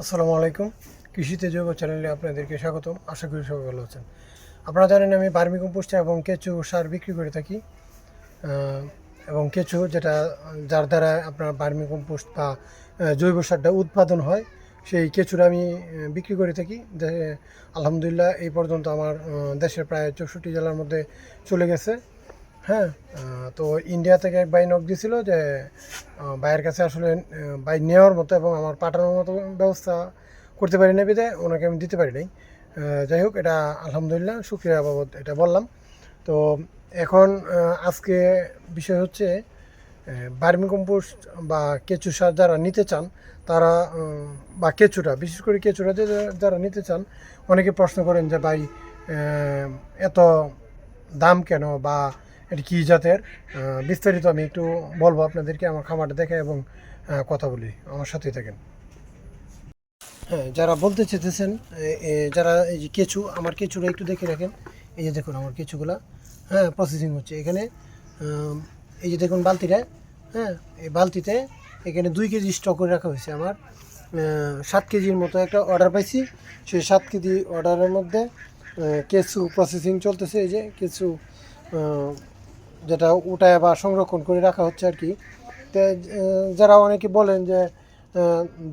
আসসালামু আলাইকুম। কৃষিতে জৈব চ্যানেলে আপনাদেরকে স্বাগতম। আশা করি সবাই ভালো আছেন। আপনারা জানেন আমি বার্মি কম্পোস্ট এবং কেঁচু সার বিক্রি করে থাকি। এবং কেঁচু যেটা, যার দ্বারা আপনার বার্মি কম্পোস্ট বা জৈব সারটা উৎপাদন হয়, সেই কেঁচুর আমি বিক্রি করে থাকি। আলহামদুলিল্লাহ এই পর্যন্ত আমার দেশের প্রায় চৌষট্টি জেলার মধ্যে চলে গেছে। হ্যাঁ তো ইন্ডিয়া থেকে এক ভাই নক দিয়েছিল যে আহ, ভাইয়ের কাছে আসলে ভাই নেওয়ার মতো এবং আমার পাঠানোর মতো ব্যবস্থা করতে পারি না বিদে ওনাকে আমি দিতে পারি নাই। যাই হোক এটা আলহামদুলিল্লাহ সুক্রিয়া বাবদ এটা বললাম। তো এখন আজকে বিষয় হচ্ছে বার্মি কম্পোস্ট বা কেঁচু সার যারা নিতে চান তারা বা কেঁচুটা বিশেষ করে কেঁচুটা যে যারা নিতে চান অনেকে প্রশ্ন করেন যে ভাই এত দাম কেন বা এটা কী জাতের? বিস্তারিত আমি একটু বলব আপনাদেরকে, আমার খামারটা দেখে এবং কথা বলি। আমার সাথেই থাকেন। হ্যাঁ যারা বলতে চেতেছেন যারা এই যে কেঁচু, আমার কেঁচুটা একটু দেখে রাখেন। এই যে দেখুন আমার কেঁচুগুলা। হ্যাঁ প্রসেসিং হচ্ছে। এখানে এই যে দেখুন বালতিটা। হ্যাঁ এই বালতিতে এখানে দুই কেজি স্টক করে রাখা হয়েছে আমার। সাত কেজির মতো একটা অর্ডার পাইছি। সেই সাত কেজি অর্ডারের মধ্যে কেঁচু প্রসেসিং চলতেছে। এই যে কেঁচু যেটা উঠায় বা সংরক্ষণ করে রাখা হচ্ছে আর কি। যারা অনেকে বলেন যে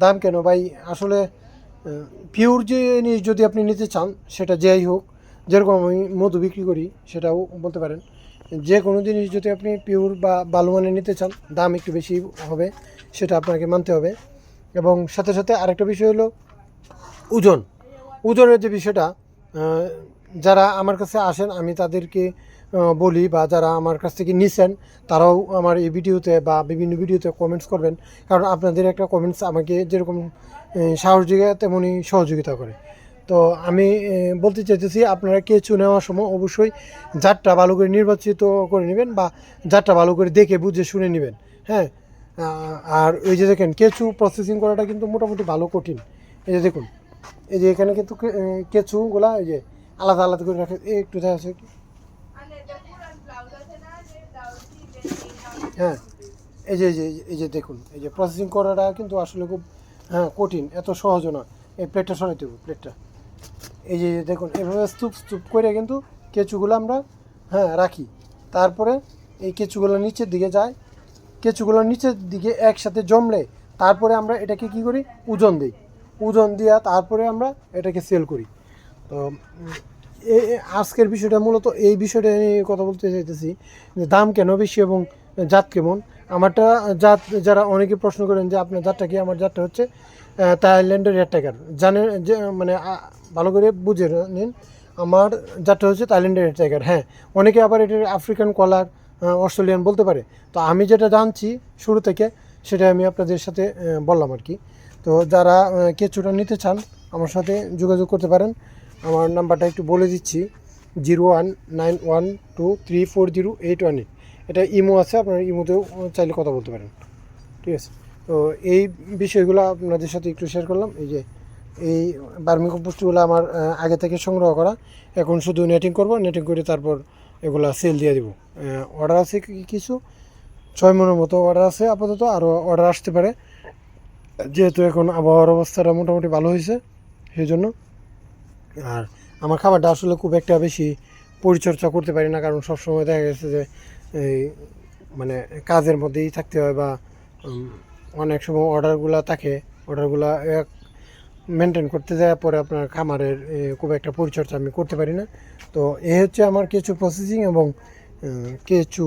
দাম কেন? ভাই, আসলে পিওর জিনিস যদি আপনি নিতে চান, সেটা যেই হোক, যেরকম আমি মধু বিক্রি করি, সেটাও বলতে পারেন। যে কোনো জিনিস যদি আপনি পিওর বা ভালো মানে নিতে চান, দাম একটু বেশি হবে, সেটা আপনাকে মানতে হবে। এবং সাথে সাথে আরেকটা বিষয় হলো, ওজন। ওজনের যে বিষয়টা যারা আমার কাছে আসেন, আমি তাদেরকে বলি বা যারা আমার কাছ থেকে নিছেন, তারাও আমার এই ভিডিওতে বা বিভিন্ন ভিডিওতে কমেন্টস করবেন। কারণ আপনাদের একটা কমেন্টস আমাকে যেরকম সাহস যোগায় তেমনই সহযোগিতা করে। তো আমি বলতে চাইতেছি, আপনারা কেঁচু নেওয়ার সময় অবশ্যই জাতটা ভালো করে নির্বাচিত করে নেবেন বা জাতটা ভালো করে দেখে বুঝে শুনে নেবেন হ্যাঁ? আর ওই যে দেখেন, কেঁচু প্রসেসিং করাটা কিন্তু মোটামুটি ভালো কঠিন। এই যে দেখুন, এই যে এখানে কিন্তু কেঁচুগুলা এই যে আলাদা আলাদা করে রাখে একটু দেখা যাচ্ছে কি হ্যাঁ এই যে এই যে দেখুন, এই যে প্রসেসিং করাটা কিন্তু আসলে খুব হ্যাঁ কঠিন, এত সহজ না এই প্লেটটা সরাইতে হবে প্লেটটা এই যে দেখুন, এভাবে স্তূপ স্তূপ করে কিন্তু কেঁচুগুলো আমরা হ্যাঁ রাখি। তারপরে এই কেঁচুগুলো নিচের দিকে যায়। কেঁচুগুলো নিচের দিকে একসাথে জমলে, তারপরে আমরা এটাকে কি করি? ওজন দিই। ওজন দিয়া তারপরে আমরা এটাকে সেল করি। তো আজকের বিষয়টা মূলত এই বিষয়টা নিয়ে কথা বলতে চাইতেছি যে দাম কেন বেশি এবং জাত কেমন? আমারটা জাত, যারা অনেকে প্রশ্ন করেন যে আপনার জাতটা কি? আমার জাতটা হচ্ছে থাইল্যান্ডের টাইগার। জানেন যে মানে ভালো করে বুঝে নিন, আমার জাতটা হচ্ছে থাইল্যান্ডের টাইগার। হ্যাঁ অনেকে আবার এটা আফ্রিকান কলার অস্ট্রেলিয়ান বলতে পারে। তো আমি যেটা জানছি শুরু থেকে সেটা আমি আপনাদের সাথে বললাম আর কি। তো যারা কেঁচুটা নিতে চান, আমার সাথে যোগাযোগ করতে পারেন। আমার নাম্বারটা একটু বলে দিচ্ছি, zero one nine one two three four zero eight one eight. এটা ইমো আছে, আপনারা ইমোতেও চাইলে কথা বলতে পারেন। ঠিক আছে? তো এই বিষয়গুলো আপনাদের সাথে একটু শেয়ার করলাম। এই যে এই বার্মি কম্পোস্টগুলো আমার আগে থেকে সংগ্রহ করা। এখন শুধু নেটিং করব নেটিং করে তারপর এগুলা সেল দিয়ে দেবো। অর্ডার আছে কিছু? ছয় মনের মতো অর্ডার আছে আপাতত আরও অর্ডার আসতে পারে। যেহেতু এখন আবহাওয়ার অবস্থাটা মোটামুটি ভালো হয়েছে, সেই জন্য। আর আমার খাবারটা আসলে খুব একটা বেশি পরিচর্যা করতে পারি না, কারণ সবসময় দেখা গেছে যে এই মানে কাজের মধ্যেই থাকতে হয় বা অনেক সময় অর্ডারগুলো থাকে, অর্ডারগুলো এক মেনটেন করতে যায় পরে আপনার খামারের খুব একটা পরিচর্যা আমি করতে পারি না। তো এ হচ্ছে আমার কিছু প্রসেসিং এবং কিছু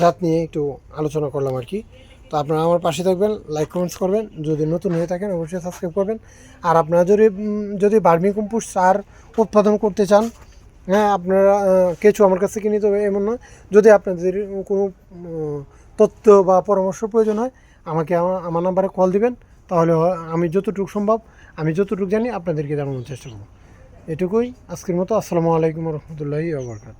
জাত নিয়ে একটু আলোচনা করলাম আর কি। তো আপনারা আমার পাশে থাকবেন লাইক কমেন্টস করবেন। যদি নতুন হয়ে থাকেন, অবশ্যই সাবস্ক্রাইব করবেন। আর আপনারা যদি যদি বার্মি কম্পোস্ট সার উৎপাদন করতে চান হ্যাঁ আপনারা কেঁচু আমার কাছ থেকে নিতে হবে এমন নয়। যদি আপনাদের কোনো তথ্য বা পরামর্শ প্রয়োজন হয়, আমাকে আমার আমার নাম্বারে কল দিবেন। তাহলে আমি যতটুকু সম্ভব, আমি যতটুকু জানি, আপনাদেরকে জানানোর চেষ্টা করব। এটুকুই। আজকের মতো আসসালামু আলাইকুম রহমতুল্লাহি আবরকাত